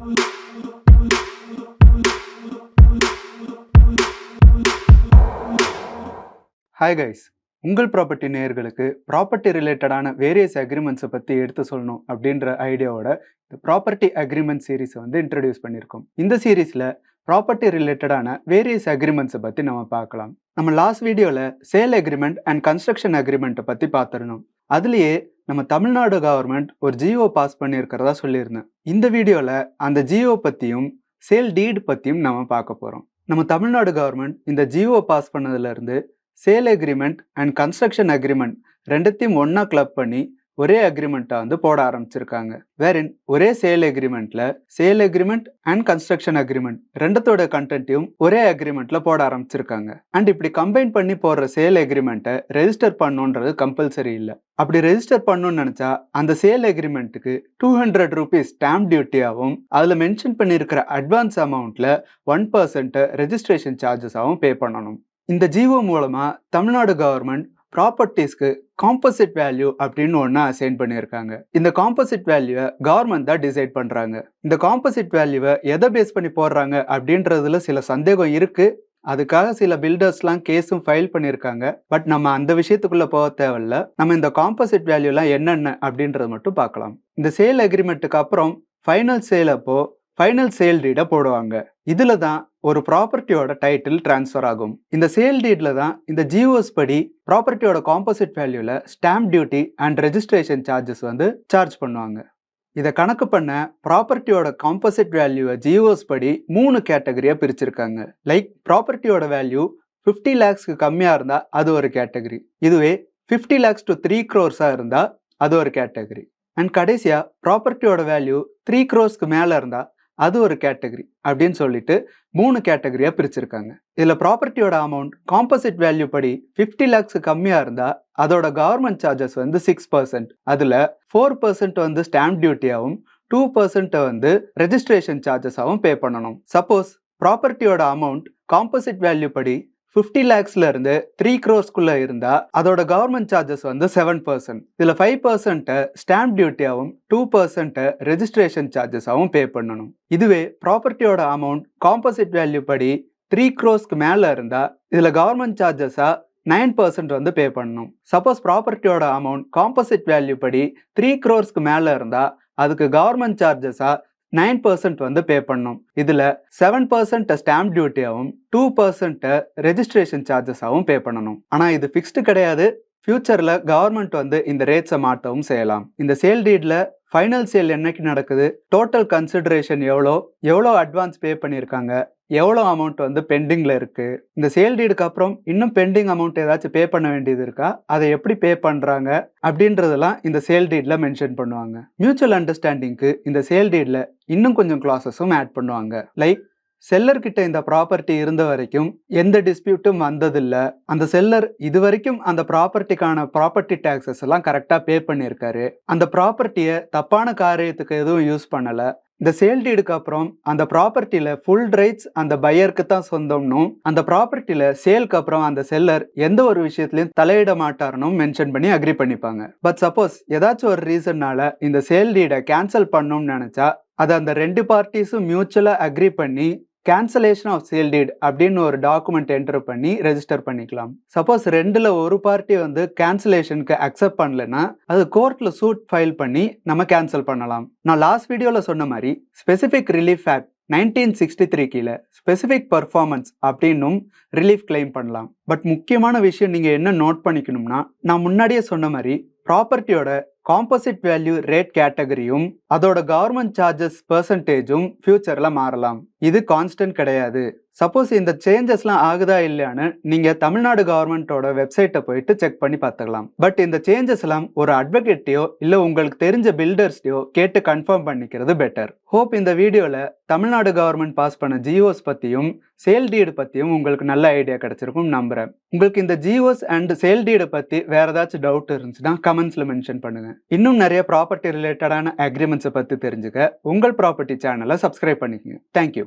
Hi guys உங்கள் property நேயர்களுக்கு property ரிலேட்டடான வேரியஸ் அக்ரிமெண்ட்ஸை பற்றி எடுத்து சொல்லணும் அப்படின்ற ஐடியாவோட இந்த ப்ராப்பர்ட்டி அக்ரிமெண்ட் சீரிஸை வந்து இன்ட்ரடியூஸ் பண்ணியிருக்கோம். இந்த சீரீஸில் ப்ராப்பர்ட்டி ரிலேட்டடான வேரியஸ் அக்ரிமெண்ட்ஸை பற்றி நம்ம பார்க்கலாம். நம்ம லாஸ்ட் வீடியோவில் சேல் அக்ரிமெண்ட் அண்ட் கன்ஸ்ட்ரக்ஷன் அக்ரிமெண்ட்டை பற்றி பார்த்துருந்தோம் அதுலேயே நம்ம தமிழ்நாடு கவர்மெண்ட் ஒரு ஜியோ பாஸ் பண்ணியிருக்கிறதா சொல்லியிருந்தேன். இந்த வீடியோவில் அந்த ஜியோ பற்றியும் சேல் டீட் பற்றியும் நம்ம பார்க்க போகிறோம் நம்ம தமிழ்நாடு கவர்மெண்ட் இந்த ஜியோ பாஸ் பண்ணதுலேருந்து sale agreement and construction agreement ரெண்டுத்தையும் ஒன்றா கிளப் பண்ணி ஒரே அக்ரிமெண்ட்டாக வந்து போட ஆரம்பிச்சிருக்காங்க. வேறின் ஒரே sale அக்ரிமெண்ட்ல sale agreement and construction agreement ரெண்டத்தோட கண்டென்ட்டையும் ஒரே அக்ரிமெண்ட்ல போட ஆரம்பிச்சிருக்காங்க. அண்ட் இப்படி கம்பைன் பண்ணி போடுற சேல் அக்ரிமெண்ட்டை ரெஜிஸ்டர் பண்ணுன்றது கம்பல்சரி இல்லை. அப்படி ரெஜிஸ்டர் பண்ணணும்னு நினச்சா அந்த சேல் அக்ரிமெண்ட்டுக்கு டூ ஹண்ட்ரட் ருபீஸ் ஸ்டாம்ப் டியூட்டியாகவும் அதில் மென்ஷன் பண்ணியிருக்கிற அட்வான்ஸ் அமௌண்ட்டில் ஒன் பர்சன்ட் ரெஜிஸ்ட்ரேஷன் சார்ஜஸாகவும் பே பண்ணணும். இந்த ஜிஓ மூலமாக தமிழ்நாடு கவர்மெண்ட் ப்ராப்பர்ட்டிஸ்க்கு காம்போசிட் வேல்யூ அப்படின்னு ஒன்று அசைன் பண்ணியிருக்காங்க. இந்த காம்போசிட் வேல்யூவை கவர்மெண்ட் தான் டிசைட் பண்ணுறாங்க இந்த காம்போசிட் வேல்யூவை எதை பேஸ் பண்ணி போடுறாங்க அப்படின்றதுல சில சந்தேகம் இருக்குது அதுக்காக சில பில்டர்ஸ்லாம் கேஸும் ஃபைல் பண்ணியிருக்காங்க. பட் நம்ம அந்த விஷயத்துக்குள்ளே போக தேவையில்ல. நம்ம இந்த காம்போசிட் வேல்யூலாம் என்னென்ன அப்படின்றத மட்டும் பார்க்கலாம். இந்த சேல் அக்ரிமெண்ட்டுக்கு அப்புறம் ஃபைனல் சேல் அப்போ ஃபைனல் சேல் டீடை போடுவாங்க. இதில் தான் ஒரு ப்ராப்பர்ட்டியோட டைட்டில் டிரான்ஸ்ஃபர் ஆகும். இந்த சேல் டீட்ல தான் இந்த ஜிஓஸ் படி ப்ராப்பர்ட்டியோட composite வேல்யூல stamp duty and registration charges வந்து சார்ஜ் பண்ணுவாங்க. இதை கணக்கு பண்ண ப்ராப்பர்ட்டியோட காம்போசிட் வேல்யூவை ஜிஓஸ் படி மூணு கேட்டகரியாக பிரிச்சிருக்காங்க. லைக் ப்ராப்பர்ட்டியோட வேல்யூ ஃபிஃப்டி லேக்ஸ்க்கு கம்மியாக இருந்தால் அது ஒரு கேட்டகரி இதுவே ஃபிஃப்டி லேக்ஸ் டு த்ரீ க்ரோர்ஸாக இருந்தால் அது ஒரு கேட்டகரி அண்ட் கடைசியாக ப்ராப்பர்ட்டியோட வேல்யூ த்ரீ க்ரோர்ஸ்க்கு மேலே இருந்தால் அது ஒரு கேட்டகரி அப்படின்னு சொல்லிட்டு மூணு கேட்டகரியாக பிரிச்சிருக்காங்க. இதில் ப்ராப்பர்ட்டியோட அமௌண்ட் காம்போசிட் வேல்யூ படி ஃபிஃப்டி லேக்ஸ் கம்மியாக இருந்தால் அதோட கவர்மெண்ட் சார்ஜஸ் வந்து சிக்ஸ் பர்சன்ட் அதில் ஃபோர் பர்சன்ட் வந்து ஸ்டாம்ப் டியூட்டியாகவும் டூ பர்சன்ட்டை வந்து ரெஜிஸ்ட்ரேஷன் சார்ஜஸாகவும் பே பண்ணணும். சப்போஸ் ப்ராப்பர்ட்டியோட அமௌண்ட் காம்போசிட் வேல்யூ படி ஃபிஃப்டி லேக்ஸ்ல இருந்து த்ரீ க்ரோஸ்க்குள்ளே இருந்தா அதோட கவர்மெண்ட் சார்ஜஸ் வந்து செவன் பர்சன்ட் இதுல ஃபைவ் பர்சன்ட்டை ஸ்டாம்ப் டியூட்டியாகவும் டூ பர்சன்ட்டை ரெஜிஸ்ட்ரேஷன் சார்ஜஸாகவும் பே பண்ணணும். இதுவே ப்ராப்பர்ட்டியோட அமௌண்ட் காம்போசிட் வேல்யூ படி த்ரீ க்ரோஸ்க்கு மேல இருந்தா இதுல கவர்மெண்ட் சார்ஜஸா நைன் பர்சன்ட் வந்து பே பண்ணணும். சப்போஸ் ப்ராப்பர்ட்டியோட அமௌண்ட் காம்போசிட் வேல்யூ படி த்ரீ க்ரோர்ஸ்க்கு மேல இருந்தா அதுக்கு கவர்மெண்ட் சார்ஜஸா நைன் பர்சன்ட் வந்து பே பண்ணணும் இதில் செவன் பர்சன்ட் ஸ்டாம்ப் டியூட்டியாகவும் டூ பர்சன்ட் ரெஜிஸ்ட்ரேஷன் சார்ஜஸாகவும் பே பண்ணணும். ஆனால் இது ஃபிக்ஸ்டு கிடையாது. ஃபியூச்சரில் கவர்மெண்ட் வந்து இந்த ரேட்ஸை மாற்றவும் செய்யலாம். இந்த சேல் டீடில் ஃபைனல் சேல் என்னைக்கு நடக்குது? டோட்டல் கன்சிடரேஷன் எவ்வளோ? எவ்வளோ அட்வான்ஸ் பே பண்ணியிருக்காங்க? எவ்வளோ அமௌண்ட் வந்து பெண்டிங்கில் இருக்குது இந்த சேல் டீடுக்கு அப்புறம் இன்னும் பெண்டிங் அமௌண்ட் ஏதாச்சும் பே பண்ண வேண்டியது இருக்கா? அதை எப்படி பே பண்ணுறாங்க அப்படின்றதெல்லாம் இந்த சேல் டீடில் மென்ஷன் பண்ணுவாங்க. மியூச்சுவல் அண்டர்ஸ்டாண்டிங்க்கு இந்த சேல் டீடில் இன்னும் கொஞ்சம் கிளாஸஸும் ஆட் பண்ணுவாங்க. லைக் செல்லர்கிட்ட இந்த ப்ராப்பர்ட்டி இருந்த வரைக்கும் எந்த டிஸ்பியூட்டும் வந்ததில்லை. அந்த செல்லர் இது வரைக்கும் அந்த ப்ராப்பர்ட்டிக்கான ப்ராப்பர்ட்டி டேக்ஸஸ் எல்லாம் கரெக்டாக பே பண்ணியிருக்காரு. அந்த ப்ராப்பர்ட்டியை தப்பான காரியத்துக்கு எதுவும் யூஸ் பண்ணலை. இந்த சேல் டீடுக்கு அப்புறம் அந்த ப்ராப்பர்ட்டியில் ஃபுல் ரைட்ஸ் அந்த பையருக்கு தான் சொந்தம்னும் அந்த ப்ராப்பர்ட்டியில் சேலுக்கு அப்புறம் அந்த செல்லர் எந்த ஒரு விஷயத்துலையும் தலையிட மாட்டார்னும் மென்ஷன் பண்ணி அக்ரி பண்ணிப்பாங்க. பட் சப்போஸ் ஏதாச்சும் ஒரு ரீசன்னால இந்த சேல் டீடை கேன்சல் பண்ணணும்னு நினச்சா அதை அந்த ரெண்டு பார்ட்டிஸும் மியூச்சுவலாக அக்ரி பண்ணி கேன்சலேஷன் ஆஃப் சேல் டீட் அப்படின்னு ஒரு டாக்குமெண்ட் என்டர் பண்ணி ரெஜிஸ்டர் பண்ணிக்கலாம். சப்போஸ் ரெண்டுல ஒரு பார்ட்டி வந்து கேன்சலேஷனுக்கு அக்செப்ட் பண்ணலன்னா அது கோர்ட்ல சூட் ஃபைல் பண்ணி நம்ம கேன்சல் பண்ணலாம். நான் லாஸ்ட் வீடியோவில் சொன்ன மாதிரி specific relief act nineteen sixty three கீழே ஸ்பெசிஃபிக் பர்ஃபார்மன்ஸ் அப்படின்னும் ரிலீஃப் கிளைம் பண்ணலாம். பட் முக்கியமான விஷயம் நீங்கள் என்ன நோட் பண்ணிக்கணும்னா நான் முன்னாடியே சொன்ன மாதிரி ப்ராப்பர்ட்டியோட காம்போசிட் வேல்யூ ரேட் கேட்டகரியும் அதோட கவர்மெண்ட் சார்ஜஸ் பர்சன்டேஜும் ஃபியூச்சரில் மாறலாம். இது கான்ஸ்டன்ட் கிடையாது. சப்போஸ் இந்த சேஞ்சஸ்லாம் ஆகுதா இல்லையான்னு நீங்கள் தமிழ்நாடு கவர்மெண்ட்டோட வெப்சைட்டை போயிட்டு செக் பண்ணி பார்த்துக்கலாம். பட் இந்த சேஞ்சஸ் எல்லாம் ஒரு அட்வொகேட்டையோ இல்லை உங்களுக்கு தெரிஞ்ச பில்டர்ஸ்டையோ கேட்டு கன்ஃபார்ம் பண்ணிக்கிறது பெட்டர் ஹோப் இந்த வீடியோவில் தமிழ்நாடு கவர்மெண்ட் பாஸ் பண்ண ஜியோஸ் பற்றியும் சேல் டீடு பற்றியும் உங்களுக்கு நல்ல ஐடியா கிடச்சிருக்கும் நம்புறேன். உங்களுக்கு இந்த ஜியோஸ் அண்ட் சேல் டீடை பற்றி வேற ஏதாச்சும் டவுட் இருந்துச்சுன்னா கமெண்ட்ஸில் மென்ஷன் பண்ணுங்கள் இன்னும் நிறைய ப்ராப்பர்ட்டி ரிலேட்டடான அக்ரிமெண்ட்ஸை பற்றி தெரிஞ்சுக்க உங்கள் ப்ராப்பர்ட்டி சேனலை சப்ஸ்கிரைப் பண்ணிக்கோங்க. தேங்க்யூ